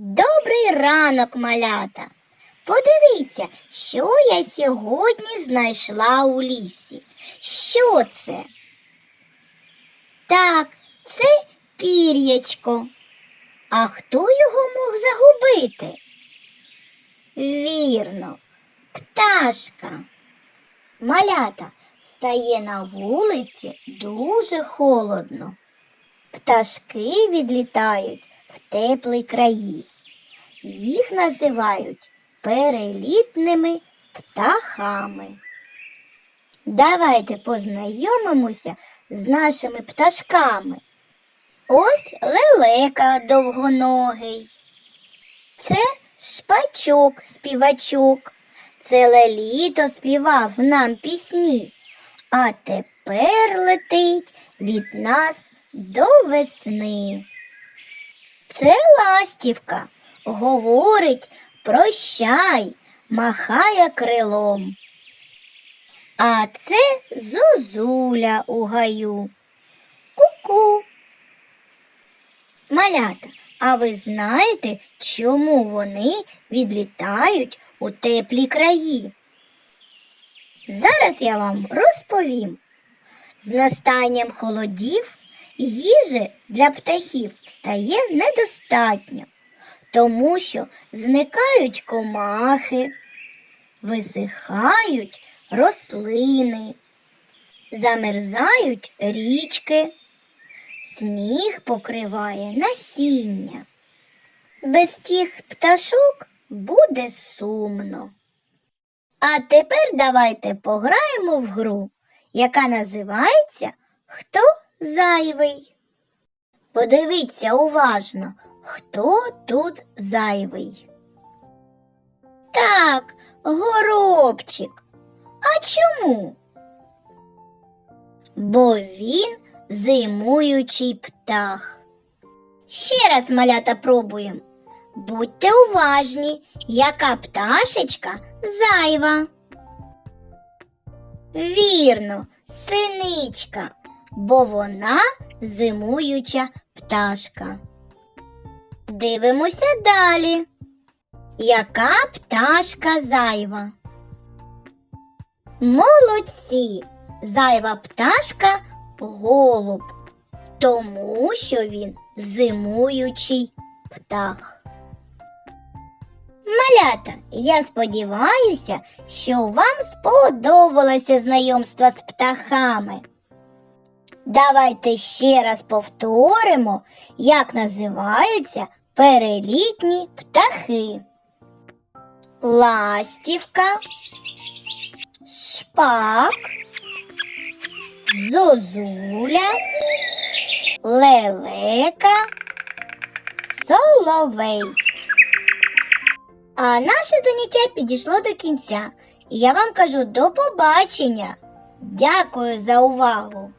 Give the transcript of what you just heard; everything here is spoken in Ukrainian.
Добрий ранок, малята. Подивіться, що я сьогодні знайшла у лісі. Що це? Так, це пір'ячко. А хто його мог загубити? Вірно, пташка. Малята стає на вулиці дуже холодно. Пташки відлітають в теплі краї. Їх називають перелітними птахами. Давайте познайомимося з нашими пташками. Ось лелека довгоногий. Це шпачок співачок. Ціле літо співав нам пісні, а тепер летить від нас до весни. Це ластівка говорить прощай, махає крилом. А це зозуля у гаю. Ку-ку. Малята, а ви знаєте, чому вони відлітають у теплі краї? Зараз я вам розповім. З настанням холодів їжі для птахів стає недостатньо, тому що зникають комахи, висихають рослини, замерзають річки, сніг покриває насіння. Без тих пташок буде сумно. А тепер давайте пограємо в гру, яка називається Хто зайвий? Подивіться уважно, хто тут зайвий. Так, горобчик. А чому? Бо він зимуючий птах. Ще раз малята пробуємо. Будьте уважні, яка пташечка зайва. Вірно, синичка, бо вона зимуюча пташка. Дивимося далі. Яка пташка зайва? Молодці! Зайва пташка голуб, тому що він зимуючий птах. Малята, я сподіваюся, що вам сподобалося знайомство з птахами. Давайте ще раз повторимо, як називаються перелітні птахи. Ластівка, шпак, зозуля, лелека, соловей. А наше заняття підійшло до кінця. І я вам кажу до побачення. Дякую за увагу!